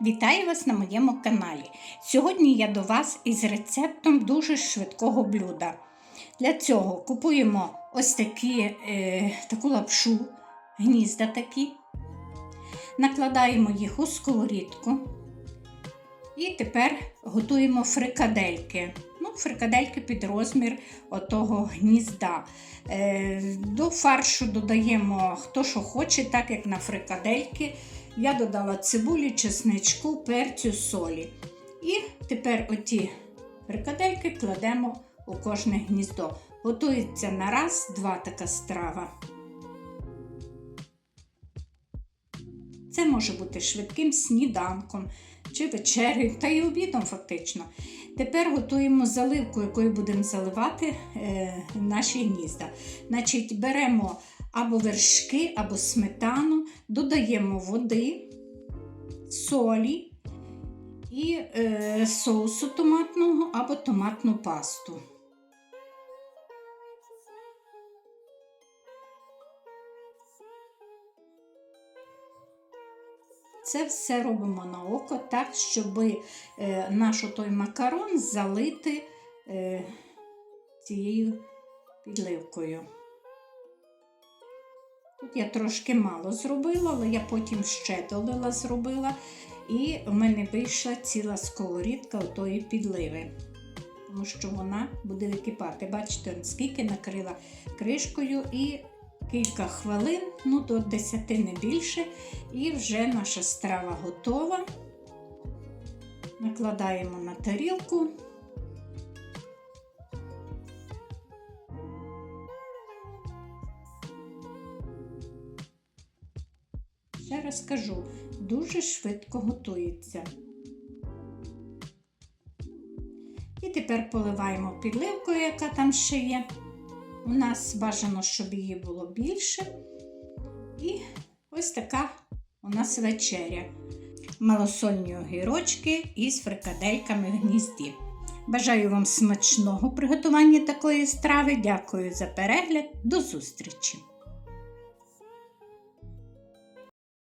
Вітаю вас на моєму каналі. Сьогодні я до вас із рецептом дуже швидкого блюда. Для цього купуємо ось такі, е, таку лапшу, гнізда такі, накладаємо їх у сковорідку. І тепер готуємо фрикадельки. Фрикадельки під розмір отого гнізда. Е, до фаршу додаємо хто що хоче, так як на фрикадельки. Я додала цибулі, чесничку, перцю, солі. І тепер оті фрикадельки кладемо у кожне гніздо. Готується на раз, два така страва. Це може бути швидким сніданком чи вечерею, та й обідом фактично. Тепер готуємо заливку, якою будемо заливати е, наші гнізда. Значить, беремо або вершки, або сметану, додаємо води, солі і е, соусу томатного або томатну пасту. Це все робимо на око так, щоб е, наш той макарон залити е, цією підливкою. Тут я трошки мало зробила, але я потім ще долила зробила, і в мене вийшла ціла сковорідка отої підливи, тому що вона буде википати. Бачите, скільки накрила кришкою і кілька хвилин, ну до 10 не більше, і вже наша страва готова. Накладаємо на тарілку. Ще раз кажу, дуже швидко готується. І тепер поливаємо підливкою, яка там ще є. У нас бажано, щоб її було більше. І ось така у нас вечеря. Малосольні огірочки із фрикадельками в гнізді. Бажаю вам смачного приготування такої страви. Дякую за перегляд. До зустрічі!